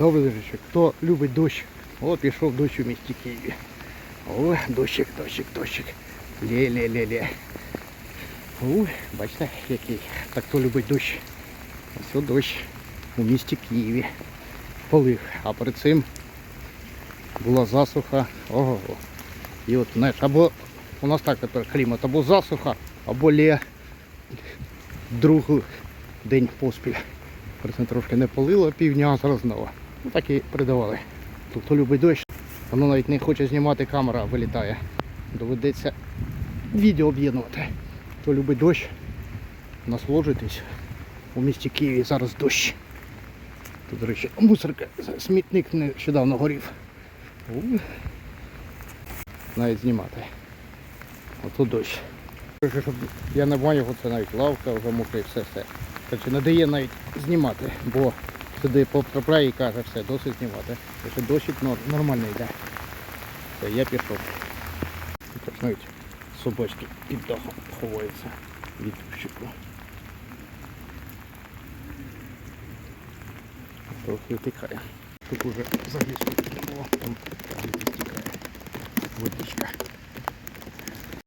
Добрий дощик. Хто любить дощ, о, пішов дощ у місті Києві. О, дощик, дощик, дощик. Лє-лє-лє-лє. О, бачите, який. Так хто любить дощ. Ось дощ у місті Києві. Полив. А перед цим була засуха. Ого. І от, знаєш, або у нас так тепер клімат, або засуха, або лє другий день поспіль. Перед трошки не полило півдня, а зараз знову. Ну так і передавали. Тут хто любить дощ, воно навіть не хоче знімати, камера вилітає. Доведеться відео об'єднувати. Хто любить дощ, насолоджуйтесь. У місті Києві зараз дощ. Тут, до речі, мусорка, смітник нещодавно горів. У. Навіть знімати. Ото дощ. Щоб я не бачив, це навіть лавка вже мокре все все. Коротше, не дає навіть знімати, бо сюди потрапляє і каже, все, досить знімати. Якщо дощик нор- нормально йде. Все, я пішов. Навіть собачки під дахом ховаються від дощику. Трохи втікає. Тут уже заліз. О, там, там стікає. Водичка.